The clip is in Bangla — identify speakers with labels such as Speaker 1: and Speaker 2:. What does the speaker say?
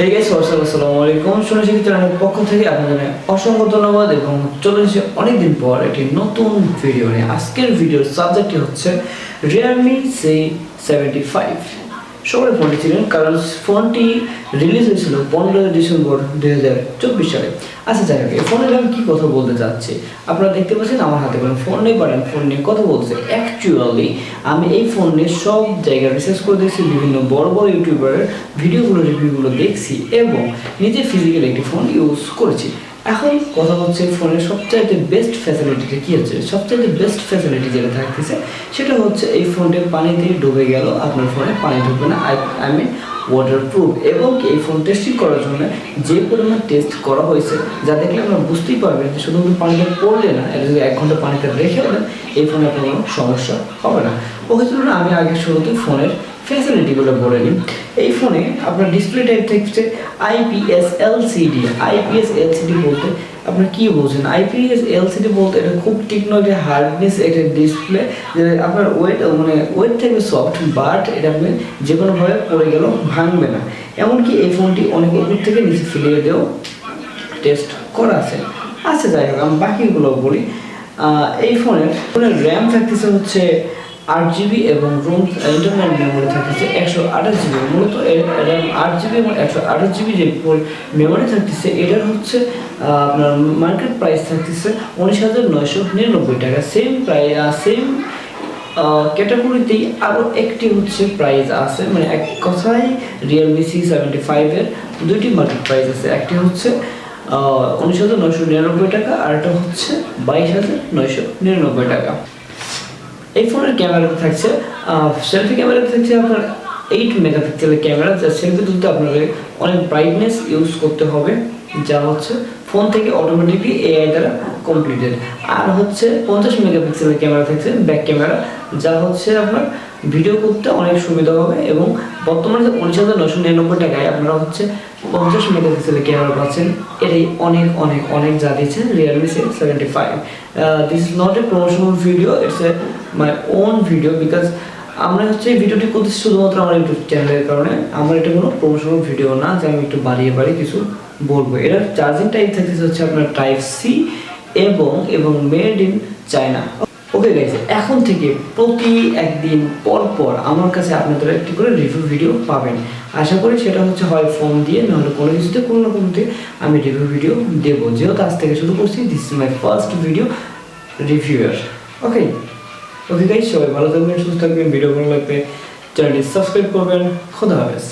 Speaker 1: হে গাইস আসসালামু আলাইকুম। সোনা শিখি চ্যানেলের পক্ষ থেকে আপনাদের অসংখ্য ধন্যবাদ এবং চলে এসেছি অনেকদিন পর একটি নতুন ভিডিও নিয়ে। আজকের ভিডিওর সাবজেক্টটি হচ্ছে রিয়েলমি সি সেভেন্টি ফাইভ সবাই ফোনটি ছিলেন কারণ ফোনটি রিলিজ হয়েছিল পনেরোই ডিসেম্বর দুই হাজার চব্বিশ সালে। আচ্ছা যাই হোক, এই ফোনের আমি কী কথা বলতে চাচ্ছি? আপনারা দেখতে পাচ্ছেন আমার হাতে কোনো ফোন নেই পারেন ফোন নিয়ে কথা বলছে অ্যাকচুয়ালি আমি এই ফোন নিয়ে সব জায়গায় রিসার্চ করে দেখছি, বিভিন্ন বড় বড় ইউটিউবারের ভিডিওগুলো রিভিউগুলো দেখছি এবং নিজে ফিজিক্যালি একটি ফোন ইউজ করেছি। এখন কথা হচ্ছে ফোনের সবচাইতে বেস্ট ফ্যাসিলিটিটা কী হচ্ছে? সবচাইতে বেস্ট ফ্যাসিলিটি যেটা থাকতেছে, সেটা হচ্ছে এই ফোনটা পানিতে ডুবে গেল, আপনার ফোনে পানি ঢুকবে না। আই মিন ওয়াটার প্রুফ এবং এই ফোন টেস্টিং করার জন্য যে পরিমাণ টেস্ট করা হয়েছে, যা দেখলে আপনারা বুঝতেই পারবেন যে শুধুমাত্র পানিতে পড়লে না, এটা যদি এক ঘণ্টা পানিতে রেখে দেন, এই ফোনে আপনার কোনো সমস্যা হবে না। ওই জন্য আমি আগে শুরুতে ফোনের ফ্যাসিলিটিগুলো বলে নিই। এই ফোনে আপনার ডিসপ্লে টাইপ থাকছে আইপিএস এলসিডি আইপিএস এলসিডি বলতে আপনার কি বলছেন? আইপিএস এলসিডি বলতে এটা খুব তীক্ষ্ণ একটা হার্ডনেস একটা ডিসপ্লে যে আপনার ওয়েট মানে ওয়েট থাকবে সফট বাট এটা আপনি যে কোনোভাবে পড়ে গেলেও ভাঙবে না। এমনকি এই ফোনটি অনেক উপর থেকে নিচে ফিরিয়ে দিয়েও টেস্ট করা আছে। আচ্ছা যাই হোক, আমি বাকিগুলো বলি। এই ফোনের ফোনের র্যাম থাকতেছে হচ্ছে আট জিবি এবং রুম ইন্টারনাল মেমোরি থাকতেছে একশো আঠাশ জিবি। মূলত র্যাম আট জিবি এবং একশো আঠাশ জিবি যে মেমোরি থাকতেছে, এটার হচ্ছে আপনার মার্কেট প্রাইস থাকতেছে উনিশ হাজার নয়শো নিরানব্বই টাকা। সেম প্রাইস সেম ক্যাটাগরিতেই আরও একটি হচ্ছে প্রাইস আছে। মানে এক কথায় রিয়েলমি সি সেভেন্টি ফাইভের দুইটি মার্কেট প্রাইস আছে। একটি হচ্ছে উনিশ হাজার নয়শো নিরানব্বই টাকা আর একটা হচ্ছে বাইশ হাজার নয়শো নিরানব্বই টাকা। এই ফোনের ক্যামেরাতে থাকছে সেলফি ক্যামেরাতে থাকছে আপনার এইট মেগাপিক্সেলের ক্যামেরা, যা সেলফি তুলতে আপনাকে অনেক ব্রাইটনেস ইউজ করতে হবে, যা হচ্ছে ফোন থেকে অটোমেটিকলি এআই দ্বারা কমপ্লিটেড আর হচ্ছে পঞ্চাশ মেগাপিক্সেলের ক্যামেরা থাকছে ব্যাক ক্যামেরা, যা হচ্ছে আপনার ভিডিও করতে অনেক সুবিধা হবে এবং বর্তমানে উনিশ হাজার নশো নিরানব্বই টাকায় আপনারা হচ্ছে পঞ্চাশ মেগাপিক্সেলের ক্যামেরা পাচ্ছেন। এটাই অনেক অনেক অনেক যা দিচ্ছে Realme seventy five this is not a promotional video it's a my own video because আমরা হচ্ছে এই ভিডিওটি করতেছি শুধুমাত্র আমার ইউটিউব চ্যানেলের কারণে। আমার এটা কোনো প্রমোশনাল ভিডিও না, যে আমি একটু বাড়িয়ে বাড়িয়ে কিছু বলব। এটার চার্জিং টাইপ থাকতেছে হচ্ছে আপনার টাইপ সি এবং এবং made in China okay guys এখন থেকে প্রতি একদিন পর পর আমার কাছে আপনাদের একটি করে রিভিউ ভিডিও পাবেন। আশা করি সেটা হচ্ছে হয় ফোন দিয়ে, নাহলে কোনো কিছুতে কোনো না কোনোতে আমি রিভিউ ভিডিও দেবো। যেহেতু আজ থেকে শুরু করছি this is my first video reviewer okay okay guys সবাই ভালো থাকবেন, সুস্থ থাকবেন ভিডিও ভালো লাগবে চ্যানেলটি সাবস্ক্রাইব করবেন, খোদা হাফেজ।